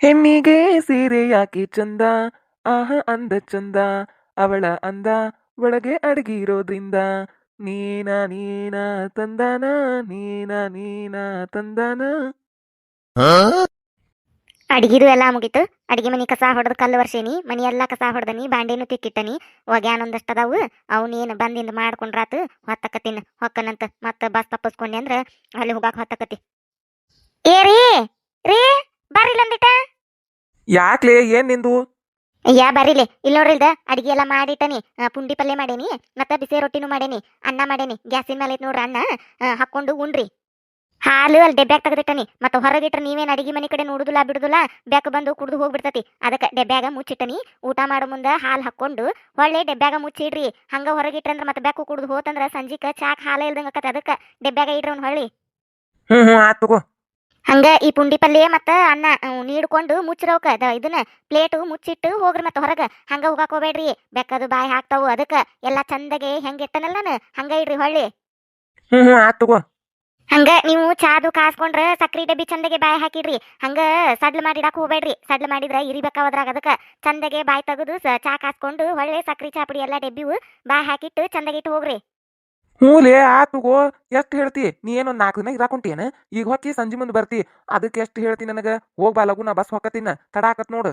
ಹೆಣ್ಣಿಗೆ ಸೀರೆ ಯಾಕೆ ಚಂದ, ಆಹ ಅಂದ ಚಂದ, ಅವಳ ಅಂದ ಒಳಗೆ ಅಡಗಿರೋದ್ರಿಂದ, ನೀನ ನೀನ ತಂದಾನ, ನೀನ ನೀನ ತಂದಾನ. ಅಡಿಗಿದು ಎಲ್ಲ ಮುಗೀತು. ಅಡಿಗೆ ಮನಿ ಕಸ ಹೊಡೆದು ಕಲ್ಲು ವರ್ಷೇನಿ ಮನಿ ಎಲ್ಲ ಕಸ ಹೊಡೆದನಿ ಬಾಂಡೆನು ತಿಕ್ಕಿಟ್ಟನಿ. ಒಗ್ಯಾನೊಂದಷ್ಟು ಅದಾವು. ಅವನೇನು ಬಂದಿಂದ ಮಾಡ್ಕೊಂಡ್ರಾತು, ಹೊತ್ತಕತ್ತೀನಿ. ಹೊಕ್ಕನಂತ ಮತ್ತೆ ಬಸ್ ತಪ್ಪಿಸ್ಕೊಂಡೆ ಅಂದ್ರೆ ಅಲ್ಲಿ ಹೋಗಾಕ ಹೊತ್ತಕತಿ ಏ ರೀ ರೀ, ಬರ್ರಿ ಯಾಕ್ಲೆ ಏನ್ ನಿಂದು? ಯಾ ಬರೀಲಿ. ಇಲ್ಲಿ ನೋಡ್ರಿ ಇಲ್ದ ಅಡಿಗೆ ಎಲ್ಲ ಮಾಡಿಟ್ಟನಿ. ತನಿ ಪುಂಡಿ ಪಲ್ಯ ಮಾಡೇನಿ ಮತ್ತೆ ಬಿಸಿ ರೊಟ್ಟಿನೂ ಮಾಡೇನಿ ಅನ್ನ ಮಾಡೇನಿ. ಗ್ಯಾಸಿನ ಮೇಲೆ ಐತ್ ನೋಡ್ರಿ ಅನ್ನ ಆ, ಹಾಕೊಂಡು ಉಣ್ರಿ. ಹಾಲು ಅಲ್ಲಿ ಡೆಬ್ಯಾಗ ತೆಗೆದಿಟ್ಟನಿ. ಮತ್ತೆ ಹೊರಗಿಟ್ರೆ ನೀವೇನು ಅಡಿಗೆ ಮನೆ ಕಡೆ ನೋಡುದಿಲ್ಲ ಬಿಡುದಿಲ್ಲ ಬ್ಯಾಕ್ ಬಂದು ಕುಡ್ದು ಹೋಗ್ಬಿಡ್ತತಿ. ಅದಕ್ಕೆ ಡೆಬ್ಯಾಗ ಮುಚ್ಚಿಟ್ಟನಿ. ಊಟ ಮಾಡೋ ಮುಂದೆ ಹಾಲು ಹಾಕೊಂಡು ಹೊಳ್ಳೆ ಡೆಬ್ಯಾಗ ಮುಚ್ಚಿಡ್ರಿ. ಹಂಗ ಹೊರಗಿಟ್ರೆ ಅಂದ್ರೆ ಮತ್ತೆ ಬ್ಯಾಕು ಕುಡ್ದು ಹೋತಂದ್ರ ಸಂಜಿಕ ಚಾಕ್ ಹಾಲ ಇಲ್ದಂಗ ಅದಕ್ಕೆ ಡೆಬ್ಯಾಗ ಇಡ್ರಿ ಅವ್ನು ಹೊಳ್ಳಿ. ಹ್ಮ್ ಹ್ಮ್ ಆತ್ ತಗೋ. ಹಂಗ ಈ ಪುಂಡಿ ಪಲ್ಯ ಮತ್ತ ಅನ್ನ ನೀಡ್ಕೊಂಡು ಮುಚ್ಚಿರೋಕ ಅದ ಇದನ್ನ ಪ್ಲೇಟು ಮುಚ್ಚಿಟ್ಟು ಹೋಗ್ರಿ ಮತ್ತೆ ಹೊರಗ. ಹಂಗ ಹೋಗಕ್ಕೆ ಹೋಗ್ಬೇಡ್ರಿ. ಬೆಕ್ಕದು ಬಾಯಿ ಹಾಕ್ತಾವು ಅದಕ್ಕೆ. ಎಲ್ಲಾ ಚಂದಗೆ ಹೆಂಗೆ ಇಟ್ಟನಲ್ಲ ನಾನು? ಹಂಗ ಇಡ್ರಿ ಹೊಳ್ಳಿ. ಹ್ಞೂ ಆತ್ ತಗೋ. ಹಂಗ ನೀವು ಚಾದು ಕಾಸ್ಕೊಂಡ್ರ ಸಕ್ರಿ ಡಬ್ಬಿ ಚಂದಗೆ ಬಾಯಿ ಹಾಕಿಡ್ರಿ. ಹಂಗ ಸಡ್ಲ್ ಮಾಡಿಡಾಕ್ ಹೋಗ್ಬೇಡ್ರಿ. ಸಡ್ಲ್ ಮಾಡಿದ್ರ ಇರಿಬೇಕಾವದ್ರಾಗ ಅದಕ್ಕ. ಚಂದಗೆ ಬಾಯಿ ತೆಗೆದು ಚಾ ಕಾಸ್ಕೊಂಡು ಹೊಳ್ಳೆ ಸಕ್ರಿ ಚಾಪುಡಿ ಎಲ್ಲಾ ಡಬ್ಬಿವು ಬಾಯಿ ಹಾಕಿಟ್ಟು ಚಂದಗೆ ಇಟ್ಟು ಹೋಗ್ರಿ. ಹ್ಞೂಲೇ ಲೇ ಆತುಗೋ, ಎಷ್ಟು ಹೇಳ್ತಿ? ನೀ ಏನೋ ನಾಲ್ಕು ದಿನ ಇರಾಕೊಂಟೇನು? ಈಗ ಹೊತ್ತಿ ಸಂಜೆ ಮುಂದೆ ಬರ್ತಿ. ಅದಕ್ಕೆ ಎಷ್ಟು ಹೇಳ್ತಿ ನನಗ? ಹೋಗ್ ಬಾ ಲಗು ನಾ ಬಸ್ ಹೊಕ್ಕತಿನ. ತಡ ನೋಡು.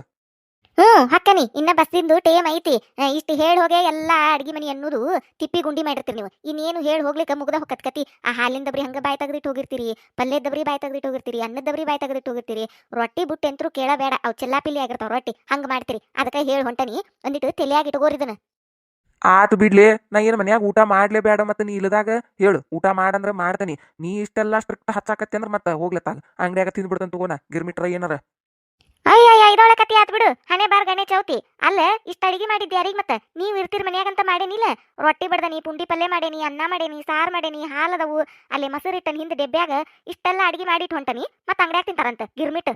ಹ್ಮ್ ಹಕ್ಕನಿ ಇನ್ನ ಬಸ್ಸಿಂದು ಟೇಮ್ ಐತಿ. ಇಷ್ಟು ಹೇಳಿ ಹೋಗೆ ಎಲ್ಲಾ ಅಡ್ಗಿ ಮನಿ ಅನ್ನೋದು ತಿಪ್ಪಿ ಗುಂಡಿ ಮಾಡಿರ್ತೀರಿ ನೀವು. ಇನ್ನೇನು ಹೇಳಿ ಹೋಗ್ಲಿಕ್ಕೆ ಮುಗ್ದ ಕತಿ ಆ ಹಾಲಿನ ದಬ್ರಿ ಹಂಗ ಬಾಯಿ ತೆಗೆದಿಟ್ಟು ಹೋಗಿರ್ತೀರಿ. ಪಲ್ಲೆ ದಬ್ರಿ ಬಾಯ್ ತೆಗೆದಿಟ್ಟು ಹೋಗಿರ್ತೀರಿ. ಅನ್ನದ ದಬ್ರಿ ಬಾಯ್ ತೆಗೆದಿಟ್ಟು ಹೋಗಿರ್ತೀರಿ. ರೊಟ್ಟಿ ಬುಟ್ಟಿ ಅಂತರೂ ಕೇಳಬೇಡ. ಅವು ಚೆಲ್ಲಾಪಿಲ್ಲಿ ಆಗಿರ್ತಾವ ರೊಟ್ಟಿ. ಹಂಗ ಮಾಡ್ತೀರಿ. ಅದಕ್ಕೆ ಹೇಳಿ ಹೊಂಟನಿ. ಒಂದಿಟ್ಟು ತಲೆಯಾಗಿ ಇಟ್ಕೋರಿದನ ಆತ್ ಬಿಡ್ಲಿ, ನಾ ಏನು ಮನ್ಯಾಗ ಊಟ ಮಾಡ್ಲೇ ಬೇಡ ಮತ್ತೆ ನೀ ಇಲ್ಲದಾಗ ಹೇಳು. ಊಟ ಮಾಡಂದ್ರೆ ಮಾಡ್ತನಿ. ನೀ ಇಷ್ಟೆಲ್ಲ ಸ್ಟ್ರಿಕ್ಟ್ ಹಚ್ಚಾಕತ್ತಿ ಅಂದ್ರ ಮತ್ತೆ ಹೋಗ್ಲತ್ತಾಗ ಅಂಗಡಿಯಾಗ ತಿಂದ್ಬಿಡ್ತಂತ ತಗೋನ ಗಿರ್ಮಿಟ್ರ ಏನಾರ? ಅಯ್ಯಯ್ಯ ಇದೊಳ ಕತಿ ಆತ್ ಬಿಡು. ಹಣೆ ಬಾರ್ ಗಣೆ ಚೌತಿ. ಅಲ್ಲ, ಇಷ್ಟ ಅಡಿಗೆ ಮಾಡಿದ್ದೆ ಯಾರಿಗ್ ಮತ್ತ? ನೀವ್ ಇರ್ತೀರಿ ಮನ್ಯಾಗಂತ ಮಾಡೇನಿಲ್ಲ ರೊಟ್ಟಿ ಬಡ್ದನಿ ಪುಂಡಿ ಪಲ್ಯ ಮಾಡೇನಿ, ಅನ್ನ ಮಾಡೇನಿ, ಸಾರ್ ಮಾಡೇನಿ ಹಾಲದವು ಅಲ್ಲಿ ಮೊಸರು ಇಟ್ಟನ್ ಹಿಂದೆ ಡೆಬ್ಬ್ಯಾಗ ಇಷ್ಟೆಲ್ಲ ಅಡಿಗೆ ಮಾಡಿಟ್ಟು ಹೊಂಟನಿ. ಮತ್ತೆ ಅಂಗಡಿಯಾಗ ತಿಂತಾರಂತ. ಗಿರ್ಮಿಟ್.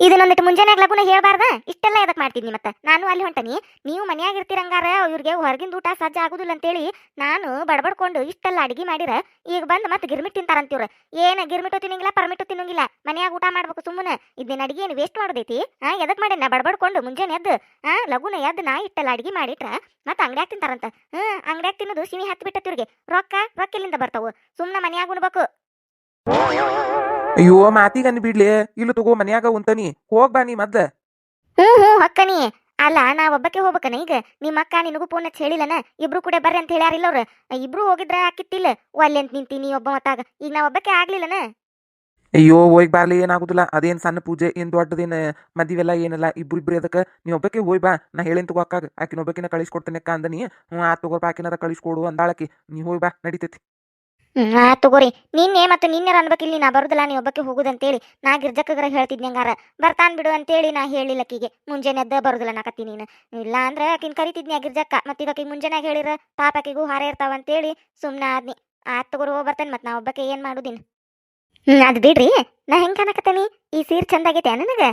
ಇದನ್ನೊಂದಿಟ್ಟು ಮುಂಜಾನೆ ಲಗುನ ಹೇಳ್ಬಾರ್ದ? ಇಷ್ಟೆಲ್ಲ ಎದಕ್ ಮಾಡ್ತಿದ್ನಿ ಮತ್ತೆ? ನಾನು ಅಲ್ಲಿ ಹೊಂಟನಿ. ನೀವು ಮನ್ಯಾಗ ಇರ್ತೀರಂಗಾರ, ಇವ್ರಿಗೆ ಹೊರಗಿಂದ ಊಟ ಸಜ್ಜ ಆಗುದಿಲ್ಲ ಅಂತೇಳಿ ನಾನು ಬಡಬಡ್ಕೊಂಡು ಇಷ್ಟೆಲ್ಲ ಅಡಿಗೆ ಮಾಡಿರ, ಈಗ ಬಂದ್ ಮತ್ತೆ ಗಿರ್ಮಿಟ್ ತಿಂತಾರಂತಿವ್ರ. ಏನ ಗಿರ್ಮಿಟು ತಿನ್ನಂಗಿಲ್ಲ, ಪರ್ಮಿಟು ತಿನ್ನಂಗಿಲ್ಲ. ಮನ್ಯಾಗ ಊಟ ಮಾಡ್ಬೇಕು ಸುಮ್ಮನೆ. ಇದನ್ನ ಅಡಿಗೆ ಏನು ವೇಸ್ಟ್ ಮಾಡೋದೈತಿ? ಆ, ಎದಕ್ ಮಾಡಿ ನಾ ಬಡಬಡ್ಕೊಂಡು ಮುಂಜಾನೆ ಎದ್ದು, ಆ, ಲಗುನ ಎದ್ದು ನಾ ಇಟ್ಟೆಲ್ಲ ಅಡಿಗೆ ಮಾಡಿಟ್ರ, ಮತ್ತೆ ಅಂಗಡ್ಯಾಗ ತಿಂತಾರಂತ. ಹ್ಮ್, ಅಂಗಡ್ಯಾಗ ತಿನ್ನೋದು ಸಿಮಿ ಹತ್ತು ಬಿಟ್ಟತಿವ್ರಿಗೆ ರೊಕ್ಕ ರೊಕ್ಕ ಇಲ್ಲಿಂದ ಬರ್ತಾವು. ಸುಮ್ಮನೆ ಮನ್ಯಾಗ ಉಣ್ಬೇಕು. ಅಯ್ಯೋ ಮಾತಿಗನ್ ಬಿಡ್ಲಿ ಇಲ್ಲ ತಗೋ ಮನ್ಯಾಗ ಉಂತನಿ. ಹೋಗ್ ಬಾ ನೀ ಮದ್ದ ಹ್ಮ್ ಹ್ಮ್ ಹಕ್ಕನಿ ಅಲ್ಲ ನಾ ಒಬ್ಬಕ್ಕೆ ಹೋಗ್ಬೇಕನ ಈಗ? ನಿಮ್ಮ ಅಕ್ಕ ನಿನಗೂ ಫೋನ್ ಹಚ್ಚಿ ಹೇಳಿಲ್ಲನ? ಇಬ್ರು ಕೂಡ ಬರ್ರಿ ಅಂತ ಹೇಳ್ಯಾರಿಲ್ಲ ಅವ್ರು ಇಬ್ರು ಹೋಗಿದ್ರ ಆಕಿತ್ತಿಲ್ಲ. ಒಲ್ಲೆ ಅಂತ ನಿಂತೀನಿ ಒಬ್ಬ ಮತ್ತಾಗ. ಈಗ ನಾ ಒಬ್ಬಕ್ಕೆ ಆಗ್ಲಿಲ್ಲನ? ಅಯ್ಯೋ ಹೋಗಿ ಬಾರ್ಲಿ ಏನಾಗುದಿಲ್ಲ. ಅದೇನ್ ಸಣ್ಣ ಪೂಜೆ ಏನ್ ದೊಡ್ಡದೇನ ಮದಿವೆಲ್ಲ ಏನಲ್ಲ. ಇಬ್ರು ಇಬ್ರು ಅದಕ್ಕೆ. ನೀ ಒಬ್ಬಕ್ಕೆ ಹೋಯ್ ಬಾ. ನಾ ಹೇಳೇನ್ ತಗೋ ಅಕ್ಕಾಗ. ಆಕಿನ ಒಬ್ಬಕಿನ ಕಳಿಸ್ಕೊಡ್ತೇನೆ ಅಕ್ಕ ಅಂದನಿ. ಹ್ಞೂ ಆ ತಗೋ ಆಕಿನಾರ ಕಳಿಸ್ಕೊಡು ಅಂದಾಳಕಿ. ನೀ ಹೋಯ್ ಬಾ ನಡಿತೈತಿ. ಆ, ತಗೋರಿ. ನಿನ್ನೆ ಮತ್ತು ನಿನ್ನೆ ಅನ್ಬೇಕಿಲ್ಲಿ ನಾ ಬರುದಿಲ್ಲ, ನೀ ಒಬ್ಬಕ್ಕೆ ಹೋಗುದಂತೇಳಿ. ನಾ ಗಿರ್ಜಕ್ಕಗ್ರ ಹೇಳ್ತಿದ್ನಿ ಹಂಗಾರ. ಬರ್ತಾನ್ ಬಿಡು ಅಂತೇಳಿ ನಾ ಹೇಳಿಲ್ಲ ಆಕಿಗೆ ಮುಂಜಾನೆ ಎದ್ದ ಬರುದಿಲ್ಲ ನಾಕತ್ತಿ ನೀನು. ಇಲ್ಲ ಅಂದ್ರೆ ಆಕಿನ್ ಕರಿತಿದ್ನಿ ಗಿರ್ಜಕ್ಕ. ಮತ್ತೆ ಈಗ ಮುಂಜಾನೆ ಹೇಳಿರ, ಪಾಪ ಆಕಿಗೂ ಹಾರ ಇರ್ತಾವ ಅಂತೇಳಿ ಸುಮ್ನ ಆದ್ನಿ. ಆತ್ ತಗೋರಿ ಹೋಗಿ ಬರ್ತೇನೆ ಮತ್ತೆ ನಾ ಒಬ್ಬಕ್ಕೆ ಏನ್ ಮಾಡುದಿನ. ಹ್ಮ್, ಅದ್ ಬಿಡ್ರಿ. ನಾ ಹೆಂಗ್ ಕಾಣಕತ್ತೇನಿ? ಈ ಸೀರೆ ಚಂದಾಗೈತೆ ನನಗೆ?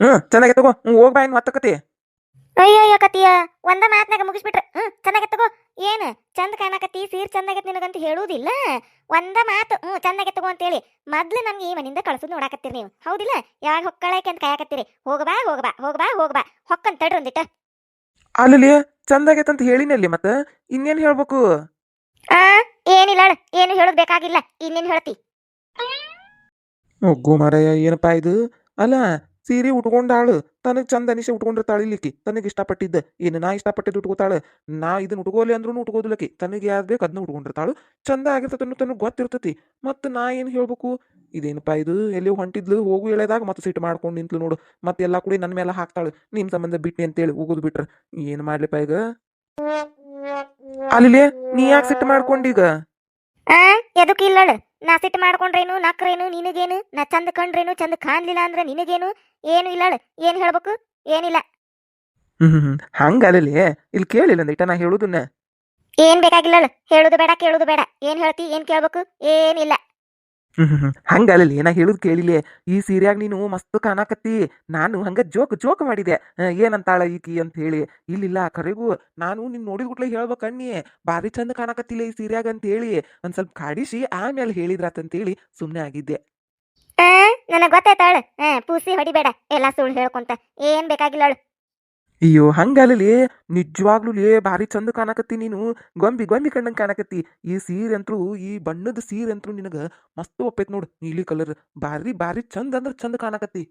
ಹ್ಞೂ ಹೋಗ್ ಬಾ ಇನ್ ಮತ್ತಕತಿ ಅಯ್ಯೋ ಕತಿಯ ಒಂದ ಮಾತ್ನಾಗ ಮುಗಿಸ್ಬಿಟ್ರೆ. ಹ್ಮ್ ಚಂದಾಗೈತ್ ತಗೋ. ಏನ್ ಚಂದ ಕಾಣಕತ್ತಿ ಸೀರ್ ಚಂದಾಗೈತ್ ನಿನಗಂತ ಹೇಳುವುದಿಲ್ಲ? ಒಂದ ಮಾತು ಹ್ಮ್ ಚಂದಾಗೈತ್ ತಗೋ ಅಂತೇಳಿ. ಮೊದ್ಲು ನಮ್ಗೆ ಈ ಮನಿಂದ ಕಳ್ಸೋದು ನೋಡಾಕತ್ತೀರಿ ನೀವು. ಹೌದಿಲ್ಲ? ಯಾವಾಗ ಹೊಕ್ಕಳಕ್ಕೆ ಅಂತ ಕಾಯಕತ್ತೀರಿ. ಹೋಗಬಾ ಹೋಗಬಾ ಹೋಗಬಾ ಹೋಗಬಾ ಹೊಕ್ಕನ್ ತಡ್ರಿ ಒಂದಿಟ್ಟ ಅಲ್ಲಿ ಚಂದಾಗೈತೆ ಅಂತ ಹೇಳಿನಲ್ಲಿ ಮತ್ತ. ಇನ್ನೇನ್ ಹೇಳ್ಬೇಕು? ಆ ಏನಿಲ್ಲ ಏನು ಹೇಳೋದ್ ಬೇಕಾಗಿಲ್ಲ. ಇನ್ನೇನ್ ಹೇಳ್ತಿ? ಒಗ್ಗು ಮಾರಾಯ ಏನಪ್ಪಾ ಇದು? ಅಲ್ಲ ಸೀರೆ ಉಟ್ಕೊಂಡಾಳು. ತನಗ್ ಚಂದ ಅನಿಸೆ ಉಟ್ಕೊಂಡಿರ್ತಾಳ ಇಲ್ಲಿಕಿ. ತನಗೆ ಇಷ್ಟಪಟ್ಟಿದ್ದ. ಏನು ನಾ ಇಷ್ಟಪಟ್ಟಿದ್ದು ಉಟ್ಕೋತಾಳ? ನಾ ಇದನ್ನ ಉಟ್ಕೋಲಿ ಅಂದ್ರೂ ಉಟ್ಕೋದಿಲ್ಲಕಿ ತನಗೆ ಯಾವ್ದು ಬೇಕು ಅದನ್ನ ಉಟ್ಕೊಂಡಿರ್ತಾಳು. ಚಂದ ಆಗಿರ್ತೈತೆ ಅನ್ನೋ ತನಗೆ ಮತ್ತ ಮತ್ತೆ ನಾ ಏನು ಹೇಳ್ಬೇಕು? ಇದೇನಪ್ಪ ಇದು? ಎಲ್ಲಿ ಹೊಂಟಿದ್ಲು? ಹೋಗು ಎಳೆದಾಗ ಮತ್ತೆ ಸಿಟ್ಟು ಮಾಡ್ಕೊಂಡು ನಿಂತ್ಲು ನೋಡು. ಮತ್ತೆ ಎಲ್ಲಾ ಕೂಡ ನನ್ನ ಮೇಲೆ ಹಾಕ್ತಾಳು. ನಿಮ್ ಸಂಬಂಧ ಅಂತ ಅಂತೇಳಿ ಹೋಗೋದು ಬಿಟ್ರೆ. ಏನು ಮಾಡ್ಲಿಪ್ಪ ಈಗ? ಅಲ್ಲಿ ನೀ ಯಾಕೆ ಸಿಟ್ಟು ಮಾಡ್ಕೊಂಡೀಗ ಆ ಎದಕ್ಕೆ ಇಲ್ಲಳ? ನಾ ಸಿಟ್ಟು ಮಾಡ್ಕೊಂಡ್ರೇನು ನಕ್ರೇನು ನಿನಗೇನು ನಾ ಚಂದ ಕಂಡ್ರೇನು ಚಂದ ಕಾಣ್ಲಿಲ್ಲ ಅಂದ್ರೆ ನಿನಗೇನು ಏನು ಇಲ್ಲ ಏನ್ ಹೇಳ್ಬೇಕು? ಏನಿಲ್ಲ. ಹ್ಮ್ ಹಂಗಲ್ಲಿ ಇಲ್ಲಿ ಕೇಳಿಲ್ಲ ಇಟ್ಟ ನಾ ಹೇಳುದನ್ನ. ಏನ್ ಬೇಕಾಗಿಲ್ಲ. ಹೇಳುದು ಬೇಡ ಕೇಳುದು ಬೇಡ. ಏನ್ ಹೇಳ್ತಿ ಏನ್ ಕೇಳ್ಬೇಕು? ಏನಿಲ್ಲ. ಹ್ಮ್ ಏನ ಹೇಳುದ್ ಕೇಳಿಲೆ, ಈ ಸೀರೆಯಾಗ ನೀನು ಮಸ್ತ್ ಕಾಣಕತ್ತಿ, ನಾನು ಹಂಗ ಜೋಕ್ ಜೋಕ್ ಮಾಡಿದೆ. ಏನಂತಾಳ ಈಕಿ? ಅಂತ ಹೇಳಿ, ಇಲ್ಲಿಲ್ಲ, ಕರೆಗೂ, ನಾನು ನಿನ್ ನೋಡಿದ ಗುಟ್ಲೆ ಹೇಳ್ಬೇಕಣ್ಣಿ ಭಾರಿ ಚಂದ ಕಾಣಕತ್ತಿಲ್ಲ ಈ ಸೀರ್ಯಾಗ ಅಂತ ಹೇಳಿ, ಒಂದ್ ಸ್ವಲ್ಪ ಕಾಡಿಸಿ, ಆಮೇಲೆ ಹೇಳಿದ್ರಾತಂತೇಳಿ ಸುಮ್ನೆ ಆಗಿದ್ದೆ. ನನಗೆ ಗೊತ್ತಾಯ್ತಾಳು ಪೂಸಿ ಹೊಡಿಬೇಡ, ಎಲ್ಲ ಸುಳ್ಳು ಹೇಳ್ಕೊಂತ, ಏನ್ ಬೇಕಾಗಿಲ್ಲ ಅವಳು. ಅಯ್ಯೋ ಹಂಗಲ್ಲೇ? ನಿಜವಾಗ್ಲೂ ಲೇ ಭಾರಿ ಚಂದ ಕಾಣಕತ್ತಿ ನೀನು. ಗೊಂಬಿ ಗೊಂಬಿ ಕಣ್ಣಂಗ್ ಕಾಣಕತ್ತಿ. ಈ ಸೀರೆ ಅಂತೂ ಈ ಬಣ್ಣದ ಸೀರೆ ಅಂತೂ ನಿನಗ ಮಸ್ತ್ ಒಪ್ಪೈತಿ ನೋಡು ನೀಲಿ ಕಲರ್. ಭಾರಿ ಭಾರಿ ಚಂದ ಅಂದ್ರ ಚಂದ ಕಾಣಕತ್ತಿ.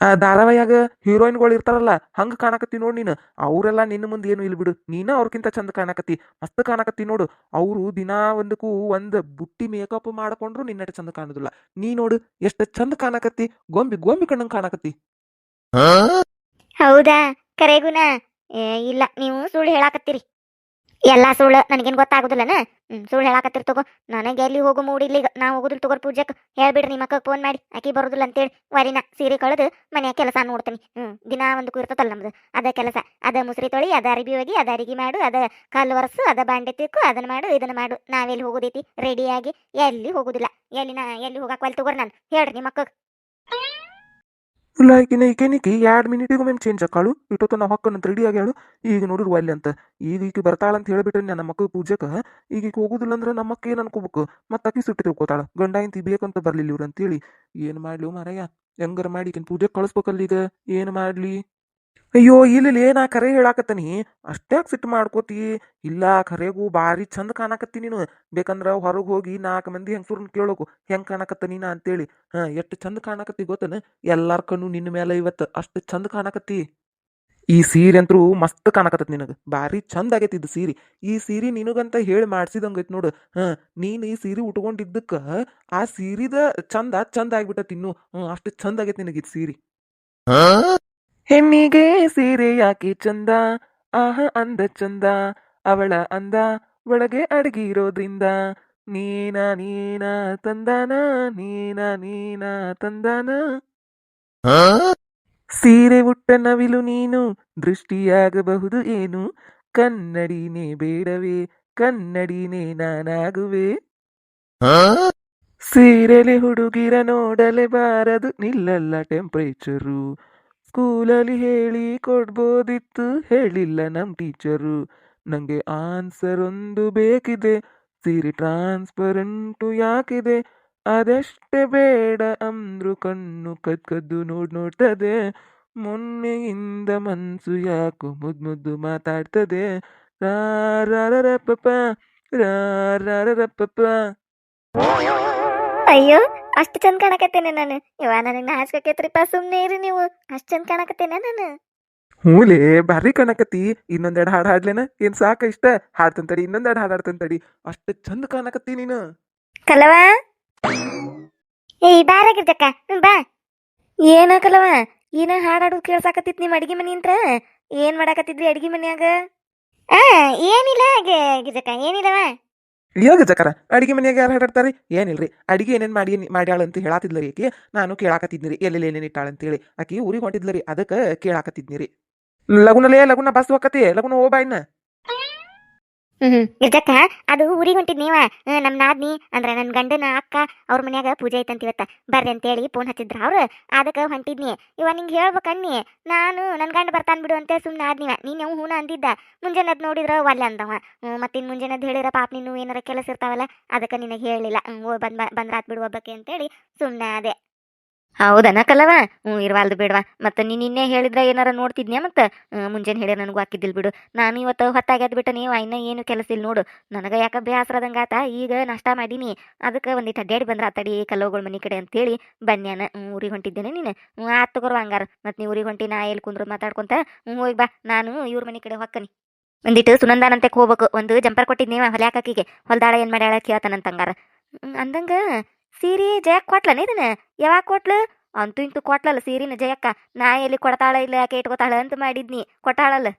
ಆ ಧಾರಾವಾಹಿಯಾಗ ಹೀರೋಯಿನ್ಗಳು ಇರ್ತಾರಲ್ಲ ಹಂಗ ಕಾಣಕತ್ತಿ ನೋಡು ನೀನು. ಅವರೆಲ್ಲ ನಿನ್ನ ಮುಂದೆ ಏನು ಇಲ್ಲ ಬಿಡು. ನೀನ ಅವ್ರಕ್ಕಿಂತ ಚಂದ ಕಾಣಕತ್ತಿ. ಮಸ್ತ್ ಕಾಣಕತ್ತಿ ನೋಡು. ಅವರು ದಿನಾ ಒಂದಕ್ಕೂ ಒಂದ್ ಬುಟ್ಟಿ ಮೇಕಪ್ ಮಾಡ್ಕೊಂಡ್ರು ನಿನ್ನಟ ಚಂದ ಕಾಣೋದಿಲ್ಲ. ನೀ ನೋಡು ಎಷ್ಟು ಚಂದ ಕಾಣಕತ್ತಿ. ಗೊಂಬಿ ಗೊಂಬಿ ಕಣ್ಣಂಗ್ ಕಾಣಕತ್ತಿ. ಹೌದಾ? ಕರೆಗುನ? ಇಲ್ಲ, ನೀವು ಸುಳ್ಳು ಹೇಳಾಕತ್ತೀರಿ. ಎಲ್ಲ ಸುಳ್ಳು ನನಗೇನು ಗೊತ್ತಾಗೋದಿಲ್ಲನ? ಹ್ಮ್, ಸುಳ್ಳು ಹೇಳಾಕತ್ತಿರ್ ತಗೋ. ನನಗೆ ಎಲ್ಲಿ ಹೋಗೋ ಮೂಡಿಲ್ಲ ಈಗ ನಾ ಹೋಗುದಿಲ್ಲ ತಗೋರ್ ಪೂಜೆಕ್. ಹೇಳ್ಬಿಡ್ರಿ ನಿಮ್ಮ ಅಕ್ಕಗೆ ಫೋನ್ ಮಾಡಿ. ಆಕಿ ಬರೋದಿಲ್ಲ ಅಂತೇಳಿ ವರಿನ ಸೀರೆ ಕಳೆದು ಮನೆಯ ಕೆಲಸ ನೋಡ್ತೀನಿ. ಹ್ಮ್, ದಿನ ಒಂದು ಇರ್ತತಲ್ಲ ನಮ್ದು. ಅದ ಕೆಲಸ. ಅದ ಮುಸ್ರಿ ತೊಳಿ, ಅದ ಅರಿಬಿ ಹೋಗಿ ಅದ ಅರಿಗಿ ಮಾಡು, ಅದ ಕಲ್ಲು ಒರೆಸು, ಅದ ಬಾಂಡೆ ತಿಕ್ಕು ಅದನ್ನ ಮಾಡು ಇದನ್ನ ಮಾಡು. ನಾವೆಲ್ಲಿ ಹೋಗೋದೈತಿ? ರೆಡಿಯಾಗಿ ಎಲ್ಲಿ ಹೋಗೋದಿಲ್ಲ. ಎಲ್ಲಿ ನಾ, ಎಲ್ಲಿ ಹೋಗಾಕ ಒಲ್ ತಗೋರಿ ನಾನು. ಹೇಳ್ರಿ ನಿಮ್ಮ ಅಕ್ಕಗೆ. ಇಲ್ಲ ಈಕಿನ ಈಕೆನಿಕಿ ಎರಡು ಮಿನಿಟಿಗೂ ಮ್ಯಾಮ್ ಚೇಂಜ್ ಆಕಾಳು ಇಟ್ಟೊತ್ತು ನಾವು ಹೊಕ್ಕನಂತ ರೆಡಿ ಆಗ್ಯಾಳು ಈಗ ನೋಡಿರು ಅಲ್ಲಿ ಅಂತ. ಈಗ ಈಕಿ ಬರ್ತಾಳಂತ ಹೇಳ್ಬಿಟ್ರೆ ನನ್ನ ಮಕ್ಕಳು ಪೂಜೆಕ, ಈಗ ಈಕೆ ಹೋಗುದಿಲ್ಲ ಅಂದ್ರೆ ನಮ್ಮ ಅಕ್ಕ ಏನು ಅನ್ಕೋಬೇಕು? ಮತ್ತೆ ಅಕ್ಕಿ ಸುಟ್ಟಿ ತಿಳ್ಕೊತಾಳ. ಗಂಡ ಇಂತಿ ಬೇಕಂತ ಬರ್ಲಿಲ್ಲ ಇವ್ರು ಅಂತೇಳಿ. ಏನು ಮಾಡ್ಲಿ ಮಾರಯ್ಯ ಹೆಂಗಾರ ಮಾಡಿ ಪೂಜೆ ಪೂಜೆಗೆ ಕಳಿಸ್ಬೇಕಲ್ಲ ಈಗ? ಏನು ಮಾಡ್ಲಿ? ಅಯ್ಯೋ ಇಲ್ಲಿ ನಾ ಕರೆ ಹೇಳಾಕತ್ತನಿ? ಅಷ್ಟ್ಯಾಕ್ ಸಿಟ್ಟು ಮಾಡ್ಕೋತಿ. ಇಲ್ಲ ಕರೆಗೂ ಭಾರಿ ಚಂದ ಕಾಣಕತ್ತಿ ನೀನು. ಬೇಕಂದ್ರ ಹೊರಗೆ ಹೋಗಿ ನಾಲ್ಕು ಮಂದಿ ಹೆಂಗಸೂರ್ನ ಕೇಳೋಕು. ಹೆಂಗ್ ಕಾಣಕತ್ತ ನೀನ ಅಂತೇಳಿ. ಹಾ, ಎಷ್ಟು ಚಂದ ಕಾಣಕತ್ತಿ ಗೊತ್ತನ? ಎಲ್ಲಾರ ಕಣ್ಣು ನಿನ್ನ ಮೇಲೆ ಇವತ್ತು. ಅಷ್ಟು ಚಂದ ಕಾಣಕತ್ತಿ. ಈ ಸೀರೆ ಅಂತೂ ಮಸ್ತ್ ಕಾಣಕತ್ತೈತಿ ನಿನಗೆ. ಭಾರಿ ಚಂದ ಆಗೈತಿ ಇದು ಸೀರೆ. ಈ ಸೀರೆ ನಿನಗಂತ ಹೇಳಿ ಮಾಡ್ಸಿದಂಗೈತಿ ನೋಡು. ಹಾ, ನೀನು ಈ ಸೀರೆ ಉಟ್ಕೊಂಡಿದ್ದಕ್ಕ ಆ ಸೀರಿದ ಚಂದ ಚಂದ ಆಗ್ಬಿಟ್ಟತಿ ಇನ್ನು. ಅಷ್ಟು ಚಂದ ಆಗೈತಿ ನಿನಗೆ ಇದು ಸೀರೆ. ಹೆಣ್ಣಿಗೆ ಸೀರೆ ಯಾಕೆ ಚಂದ ಆಹ ಅಂದ ಚಂದ ಅವಳ ಅಂದ ಒಳಗೆ ಅಡಗಿರೋದ್ರಿಂದ ನೀನ ನೀನ ತಂದಾನ ನೀನ ನೀನ ತಂದನ. ಸೀರೆ ಉಟ್ಟ ನವಿಲು ನೀನು ದೃಷ್ಟಿಯಾಗಬಹುದು ಏನು? ಕನ್ನಡಿನೇ ಬೇಡವೇ ಕನ್ನಡಿನೇ ನಾನಾಗುವೆ. ಸೀರೆಲೆ ಹುಡುಗಿರ ನೋಡಲೆ ಬಾರದು ನಿಲ್ಲಲ್ಲ ಟೆಂಪ್ರೇಚರು ಸ್ಕೂಲಲ್ಲಿ ಹೇಳಿ ಕೊಡ್ಬೋದಿತ್ತು. ಹೇಳಿಲ್ಲ ನಮ್ಮ ಟೀಚರು. ನನಗೆ ಆನ್ಸರ್ ಒಂದು ಬೇಕಿದೆ. ಸೀರೆ ಟ್ರಾನ್ಸ್ಪರೆಂಟು ಯಾಕಿದೆ? ಅದಷ್ಟೇ ಬೇಡ ಅಂದ್ರು ಕಣ್ಣು ಕದ್ ಕದ್ದು ನೋಡ್ ನೋಡ್ತದೆ. ಮೊನ್ನೆಯಿಂದ ಮನ್ಸು ಯಾಕೋ ಮುದ್ದು ಮುದ್ದು ಮಾತಾಡ್ತದೆ. ರಾರರಪ್ಪ ರಾರರಪ್ಪ ಅಯ್ಯೋ ಅಷ್ಟು ಚಂದ ಕಾಣಕತ್ತೇನೆ ನಾನು. ಇವ ನನಗೆ ಪಾ ಸುಮ್ಮನೆ ಇರಿ ನೀವು. ಅಷ್ಟು ಚಂದ ಕಾಣಕತ್ತೇನೆ ನಾನು. ಹೂಲೇ ಭಾರಿ ಕಾಣಕತ್ತಿ. ಇನ್ನೊಂದೆರಡು ಹಾಡು ಹಾಡ್ಲೇನ? ಏನ್ ಸಾಕ ಇಷ್ಟ? ಹಾಡ್ತಂತಡಿ ಇನ್ನೊಂದೆರಡು ಹಾಡು ಹಾಡ್ತಂತಡಿ. ಅಷ್ಟು ಚಂದ ಕಾಣಕತ್ತಿ ನೀನು. ಕಲವ? ಏಯ್ ಬಾರಾಗಿರ್ಜಕ್ಕ ಬಾ. ಏನ ಕಲವ? ಏನ ಹಾಡಾಡೋದು ಕೇಳ್ಸಾಕತ್ತಿತ್ ನಿಮ್ಮ ಅಡಿಗೆ ಮನಿ ಅಂತ ಏನ್ ಮಾಡಾಕತ್ತಿದ್ರಿ ಅಡಿಗೆ ಮನ್ಯಾಗ? ಆ ಏನಿಲ್ಲ ಗಿಜಕ್ಕ ಏನಿಲ್ಲವ. ಇವಾಗ ಜಕರ, ಅಡಿಗೆ ಮನೆಯಾಗ ಯಾರು ಹಾಡಾಡ್ತಾರೆ? ಏನಿಲ್ರಿ, ಅಡಿಗೆ ಏನೇನ್ ಮಾಡಿ ಮಾಡ್ಯಾಳ ಅಂತ ಹೇಳಾತಿದ್ಲರಿ ಆಕಿ. ನಾನು ಕೇಳಾಕತ್ತಿದ್ನಿರಿ ಎಲ್ಲೆಲ್ಲಿ ಏನೇನು ಇಟ್ಟಾಳ ಅಂತೇಳಿ ಆಕಿ ಊರಿಗೆ ಹೊಂಟಿದ್ಲರಿ ಅದಕ್ಕೆ ಕೇಳಾಕತ್ತಿದ್ನಿರಿ ಲಗುನಲೇ ಲಗುನ ಬಸ್ ಹೋಗತ್ತೆ ಲಗುನ ಹೋಗ್ಬಾ ಇನ್ನ. ಹ್ಮ್. ಅದು ಊರಿಗೆ ಹೊಂಟಿದ್ ನೀವ? ನಮ್ ನಾದ್ನಿ, ಅಂದ್ರ ನನ್ ಗಂಡನ ಅಕ್ಕ, ಅವ್ರ ಮನ್ಯಾಗ ಪೂಜೆ ಐತಂತ ಇವತ್ತ. ಬರ್ರಿ ಅಂತೇಳಿ ಫೋನ್ ಹಚ್ಚಿದ್ರ ಅವ್ರು. ಅದಕ್ಕೆ ಹೊಂಟಿದ್ನಿ. ಇವ ನಿಂಗೆ ಹೇಳ್ಬೇಕನ್ನಿ. ನಾನು, ನನ್ ಗಂಡ ಬರ್ತಾನ್ ಬಿಡು ಅಂತ ಸುಮ್ಮನೆ ಆದ್ನಿವ. ನೀನ್ ಯಾವ ಹೂನ ಅಂದಿದ್ದ. ಮುಂಜಾನೆ ಅದ್ ನೋಡಿದ್ರ ಒಲ್ಲೆ ಅಂದವ. ಮತ್ತಿನ್ ಮುಂಜಾನೆ ಅದ್ ಹೇಳಿರ ಪಾಪ ನೀನು ಏನಾರ ಕೆಲಸ ಇರ್ತಾವಲ್ಲ, ಅದಕ್ಕೆ ನಿನಗೆ ಹೇಳಿಲ್ಲ. ಬಂದ್ ಬಂದ್ರಾತ್ ಬಿಡು ಒಬ್ಬಕ್ಕೆ ಅಂತೇಳಿ ಸುಮ್ಮನೆ ಅದೇ ಹೌದನ ಕಲವ ಹ್ಞೂ ಇರ್ವಾಲ್ದು ಬಿಡ್ವಾ. ಮತ್ತೆ ನೀನು ನಿನ್ನೆ ಹೇಳಿದ್ರೆ ಏನಾರ ನೋಡ್ತಿದ್ನ್ಯಾ ಮತ್ತೆ? ಮುಂಜಾನೆ ಹೇಳಿ ನನಗೂ ಹಾಕಿದ್ದಿಲ್ ಬಿಡು. ನಾನು ಇವತ್ತು ಹೊತ್ತಾಗ್ಯದ ಬಿಟ್ಟ ನೀವು ಇನ್ನ ಏನು ಕೆಲಸ ಇಲ್ಲ ನೋಡು. ನನಗೆ ಯಾಕೆ ಆತ? ಈಗ ನಾಷ್ಟ ಮಾಡೀನಿ. ಅದಕ್ಕೆ ಒಂದಿಟ್ಟು ಅಡ್ಡಾಡಿ ಬಂದ್ರೆ ಆತಡಿ ಕಲ್ಲೋಗಳ ಮನೆ ಕಡೆ ಅಂತೇಳಿ ಬನ್ಯಾನ. ಊರಿಗೆ ಹೊಂಟಿದ್ದೇನೆ ನೀನು. ಹ್ಞೂ ಆತ್ ತಗೋರು ಹಂಗಾರ. ಮತ್ತೆ ನೀವು ಊರಿಗೆ ಹೊಂಟಿ ನಾ ಎಲ್ಲಿ ಕುಂದ್ರು ಮಾತಾಡ್ಕೊಂತ? ಹ್ಞೂ ಹೋಗಿ ಬಾ. ನಾನು ಇವ್ರ ಮನೆ ಕಡೆ ಹೊಕ್ಕನಿ. ಒಂದಿಟ್ಟು ಸುನಂದಾನಂತೆ ಹೋಗ್ಬೇಕು. ಒಂದು ಜಂಪರ್ ಕೊಟ್ಟಿದ್ನೇವ ಹೊಲ್ಯಾಕಿಗೆ ಹೊಲ್ದಾಳ ಏನು ಮಾಡ್ಯಾಳ ಕೇಳ್ತಾನಂತ ಹಂಗಾರ. ಹ್ಮ್, ಅಂದಂಗ ಸೀರೆ ಜಯಕ್ ಕೊಟ್ಲನ ಇದನ್ನ? ಯಾವಾಗ ಕೊಟ್ಲು? ಅಂತೂ ಇಂತೂ ಕೊಟ್ಲಲ್ಲ ಸೀರಿನ ಜಯಕ್ಕ. ನಾ ಎಲ್ಲಿ ಕೊಡ್ತಾಳ ಇಲ್ಲ ಯಾಕೆ ಇಟ್ಕೋತಾಳ ಅಂತ ಮಾಡಿದ್ನಿ. ಕೊಟ್ಟಾಳಲ್ಲ.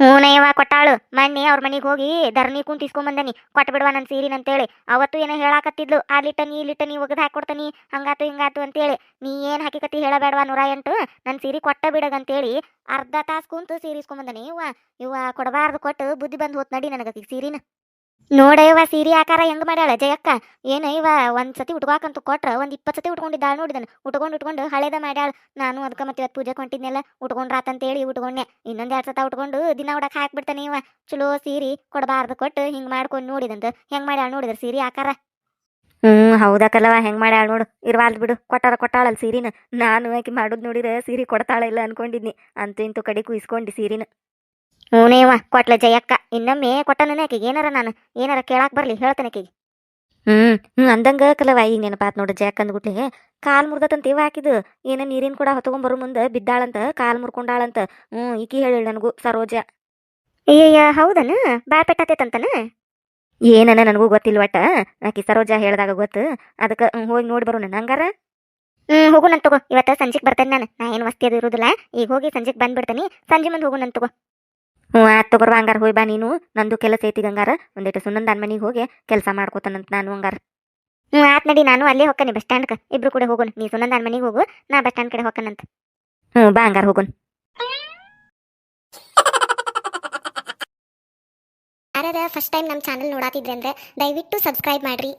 ಹ್ಞೂನಯ್ಯವ ಕೊಟ್ಟಾಳು. ಮೊನ್ನೆ ಅವ್ರ ಮನೆಗೆ ಹೋಗಿ ಧರಣಿ ಕುಂತಿಸ್ಕೊಂಬಂದನಿ ಇಸ್ಕೊಂಬಂದನಿ ಕೊಟ್ಟ ಬಿಡುವ ನನ್ನ ಸೀರಿನ ಅಂತೇಳಿ. ಅವತ್ತು ಏನೋ ಹೇಳಾಕತ್ತಿದ್ಲು. ಆ ಲಿಟ್ಟನಿ, ಈ ಲಿಟ್ಟನಿ ಒಗದು ಹಾಕೊಡ್ತಾನಿ. ಹಂಗಾತು, ಹಿಂಗಾತು ಅಂತೇಳಿ. ನೀ ಏನು ಹಾಕಿಕತಿ ಹೇಳಬೇಡವಾ ನೂರ ಎಂಟು ನನ್ನ ಸೀರೆ ಕೊಟ್ಟ ಬಿಡಗಂತೇಳಿ ಅರ್ಧ ತಾಸು ಕುಂತು ಸೀರೆ ಇಸ್ಕೊಂಬಂದನಿ ಇವ ಇವ್ವ ಕೊಡಬಾರ್ದು ಕೊಟ್ಟು ಬುದ್ಧಿ ಬಂದು ಹೋತ್ ನಡಿ ನನಗೆ ಸೀರಿನ. ನೋಡಯ್ಯವ ಸೀರೆ ಆಕಾರ ಹೆಂಗ್ ಮಾಡ್ಯಾಳ? ಜಯಕ್ಕ ಏನಯ್ಯವ ಒಂದು ಒಂದ್ ಸತಿ ಉಟ್ಕೋಕಂತ ಕೊಟ್ರ ಒಂದ್ ಇಪ್ಪತ್ ಸತಿ ಉಟ್ಕೊಂಡಿದ್ದಾಳ ನೋಡಿದನ್ ಉಟ್ಕೊಂಡು ಉಟ್ಕೊಂಡು ಹಳೇದ ಮಾಡ್ಯಾಳ. ನಾನು ಅದಕ್ಕೆ ಮತ್ತೆ ಇವತ್ತು ಪೂಜೆ ಕೊಂಟಿದ್ನೆಲ್ಲ ಉಟ್ಕೊಂಡ್ರಾತಂತೇಳಿ ಉಟ್ಕೊಂಡೆ ಇನ್ನೊಂದ್ ಎರಡ್ ಸತ ಉಟ್ಕೊಂಡು ದಿನ ಉಡಕ್ ಹಾಕ್ಬಿಡ್ತಾನೆ ಇವ. ಚಲೋ ಸೀರೆ ಕೊಡಬಾರ್ದು ಕೊಟ್ಟು ಹಿಂಗ್ ಮಾಡ್ಕೊಂಡು ನೋಡಿದಂತ ಹೆಂಗ್ ಮಾಡ್ಯಾಳ ನೋಡಿದ್ರ ಸೀರೆ ಆಕಾರ? ಹ್ಮ್ ಹೌದಕ್ಕಲ್ಲವ ಹೆಂಗ್ ಮಾಡ್ಯಾಳ ನೋಡು. ಇರ್ವಾಲ್ ಬಿಡು ಕೊಟ್ಟಾರ ಕೊಟ್ಟಾಳಲ್ ಸೀರಿನ. ನಾನು ಆಕಿ ಮಾಡುದ್ ನೋಡಿದ್ರೆ ಸೀರೆ ಕೊಡ್ತಾಳ ಇಲ್ಲ ಅನ್ಕೊಂಡಿದ್ನಿ. ಅಂತೂ ಇಂತೂ ಕಡೆ ಇಸ್ಕೊಂಡಿ ಸೀರಿನ. ಹ್ಞೂನೇವ ಕೊಟ್ಲ ಜಯಕ್ಕ. ಇನ್ನೊಮ್ಮೆ ಕೊಟ್ಟನೇ ಆಕಿಗೆ. ಏನಾರ ನಾನು ಏನಾರ ಕೇಳಾಕ್ ಬರ್ಲಿ ಹೇಳ್ತೇನೆ ಆಕಿಗೆ. ಹ್ಮ್ ಹ್ಮ್ ಅಂದಂಗ ಕಲವ ಈಗ ನೆನಪಾತ್ ನೋಡು ಜಾಕ್ ಅಂದ್ಬಿಟ್ಲೆ. ಕಾಲ್ ಮುರ್ದತಂತ ಇವ ಹಾಕಿದ್ ಏನ ನೀರಿನ ಕೂಡ ಹೊತ್ಕೊಂಡ್ ಬರೋ ಮುಂದೆ ಬಿದ್ದಾಳಂತ ಕಾಲ್ ಮುರ್ಕೊಂಡಾಳಂತ. ಹ್ಮ್ ಈಕಿ ಹೇಳಿ ನನಗೂ ಸರೋಜ. ಅಯ್ಯಯ್ಯ ಹೌದನ? ಬಾಳ್ ಪೆಟ್ಟಾತೈತಂತನ? ಏನನ ನನಗೂ ಗೊತ್ತಿಲ್ಲ ಒಟ್ಟ. ಆಕಿ ಸರೋಜ ಹೇಳ್ದಾಗ ಗೊತ್ತು. ಅದಕ್ಕೆ ಹೋಗಿ ನೋಡಿ ಬರೋಣ. ನಂಗಾರ ಹ್ಮ್ ಹೋಗುಣ ತಗೋ. ಇವತ್ತ ಸಂಜೆಗ್ ಬರ್ತೇನೆ ನಾನು. ನಾ ಏನು ವಸ್ತಿ ಅದು ಇರುದಿಲ್ಲ. ಈಗ ಹೋಗಿ ಸಂಜೆಗ್ ಬಂದ್ಬಿಡ್ತೇನೆ. ಸಂಜೆ ಮುಂದೆ ನನ್ ತಗೋ. ಹ್ಞೂ, ಆಯ್ತು ತಗೋರ್ವ ಹಂಗಾರ ಹೋಯ್ ಬಾ ನೀನು. ನಂದು ಕೆಲಸ ಐತಿ ಹಂಗಾರ ಒಂದಿಟ್ಟು ಸುನಂದ ಮನೆಗೆ ಹೋಗಿ ಕೆಲಸ ಮಾಡ್ಕೋತಾನಂತ ನಾನು ಹಂಗಾರ. ಹ್ಞೂ ಆತ್ ನಡಿ, ನಾನು ಅಲ್ಲೇ ಹೋಗ್ತಾನೆ ಬಸ್ ಸ್ಟ್ಯಾಂಡ್ಗೆ ಇಬ್ರು ಕೂಡ ಹೋಗೋಣ. ನೀ ಸುನಂದ ಮನೆಗೆ ಹೋಗು, ನಾ ಬಸ್ ಸ್ಟ್ಯಾಂಡ್ ಕಡೆ ಹೋಗ್ತಾನಂತ ಹ್ಞೂ, ಬಾ ಹಂಗಾರ, ಹೋಗೋಣ. ಯಾರ್ಯಾರ ಫಸ್ಟ್ ಟೈಮ್ ನಮ್ಮ ಚಾನಲ್ ನೋಡಾತಿದ್ರೆ ಅಂದ್ರೆ ದಯವಿಟ್ಟು ಸಬ್ಸ್ಕ್ರೈಬ್ ಮಾಡ್ರಿ.